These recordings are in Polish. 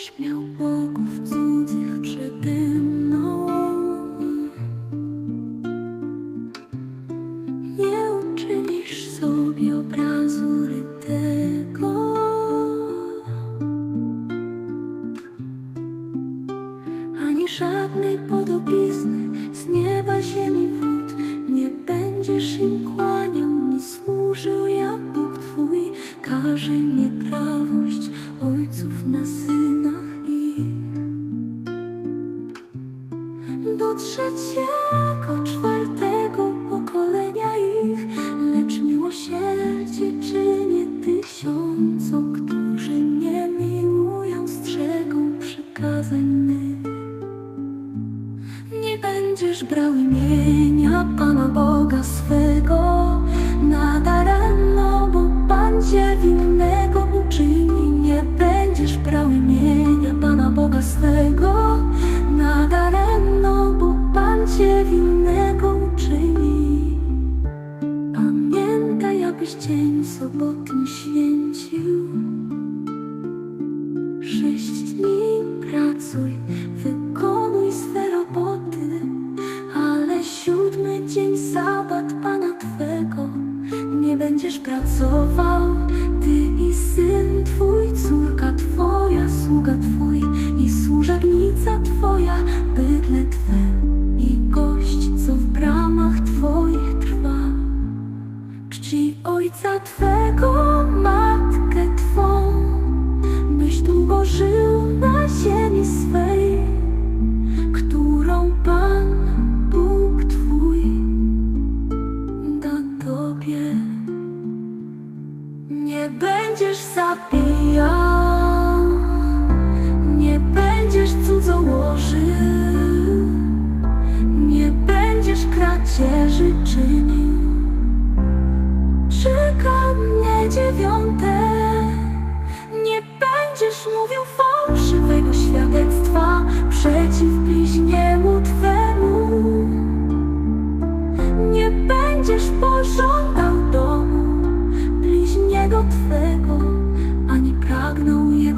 śmiał bogów cudzych przede mną. Nie uczynisz sobie obrazu rytego. Ani żadnej podobizny z nieba, ziemi, wód Nie będziesz im kłaniał, ni służył jak Bóg Twój Każe nieprawość do trzeciego, czwartego Abyś dzień sobotni święcił. Sześć dni pracuj, wykonuj swe roboty, ale siódmy dzień sabat Pana Twego. Nie będziesz pracował, Ty i syn Twój, córka Twoja, sługa Twój i służebnica Twoja, bydle Twe będziesz zabijał, nie będziesz cudzołożył, nie będziesz kradzieży czynił. Czeka mnie dziewiąte. Nie będziesz mówił fałszywego świadectwa przeciw bliźniemu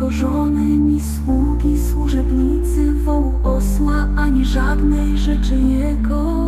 jego żony, ni sługi, służebnicy, wołu osła, ani żadnej rzeczy jego.